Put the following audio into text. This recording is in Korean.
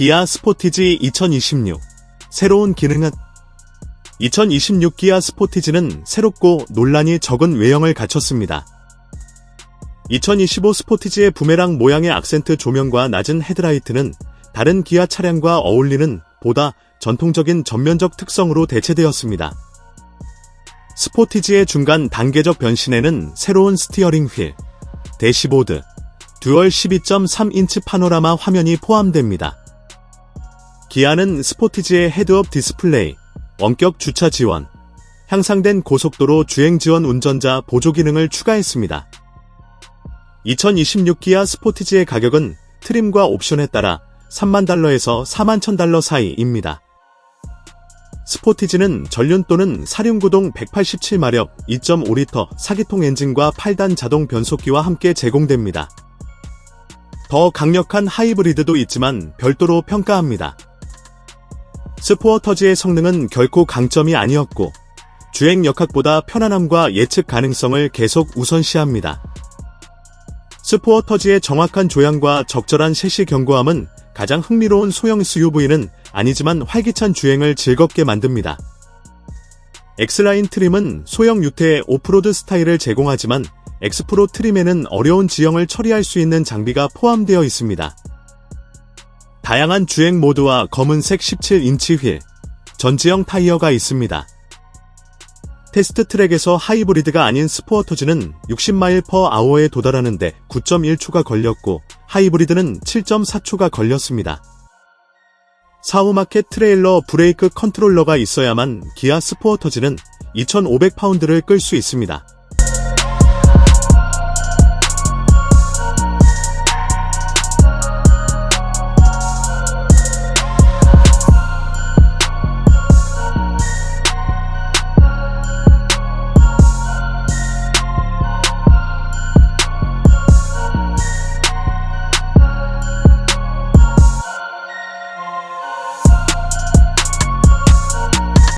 기아 스포티지 2026 새로운 기능은 2026 기아 스포티지는 새롭고 논란이 적은 외형을 갖췄습니다. 2025 스포티지의 부메랑 모양의 악센트 조명과 낮은 헤드라이트는 다른 기아 차량과 어울리는 보다 전통적인 전면적 특성으로 대체되었습니다. 스포티지의 중간 단계적 변신에는 새로운 스티어링 휠, 대시보드, 듀얼 12.3인치 파노라마 화면이 포함됩니다. 기아는 스포티지의 헤드업 디스플레이, 원격 주차 지원, 향상된 고속도로 주행 지원 운전자 보조 기능을 추가했습니다. 2026 기아 스포티지의 가격은 트림과 옵션에 따라 3만 달러에서 4만 천 달러 사이입니다. 스포티지는 전륜 또는 사륜구동 187마력 2.5리터 사기통 엔진과 8단 자동 변속기와 함께 제공됩니다. 더 강력한 하이브리드도 있지만 별도로 평가합니다. 스포어터지의 성능은 결코 강점이 아니었고 주행 역학보다 편안함과 예측 가능성을 계속 우선시합니다. 스포어터지의 정확한 조향과 적절한 셰시 견고함은 가장 흥미로운 소형 SUV는 아니지만 활기찬 주행을 즐겁게 만듭니다. X라인 트림은 소형 유태의 오프로드 스타일을 제공하지만 X프로 트림에는 어려운 지형을 처리할 수 있는 장비가 포함되어 있습니다. 다양한 주행 모드와 검은색 17인치 휠, 전지형 타이어가 있습니다. 테스트 트랙에서 하이브리드가 아닌 스포어터즈는 60마일 퍼 아워에 도달하는데 9.1초가 걸렸고 하이브리드는 7.4초가 걸렸습니다. 사우마켓 트레일러 브레이크 컨트롤러가 있어야만 기아 스포어터즈는 2,500파운드를 끌 수 있습니다.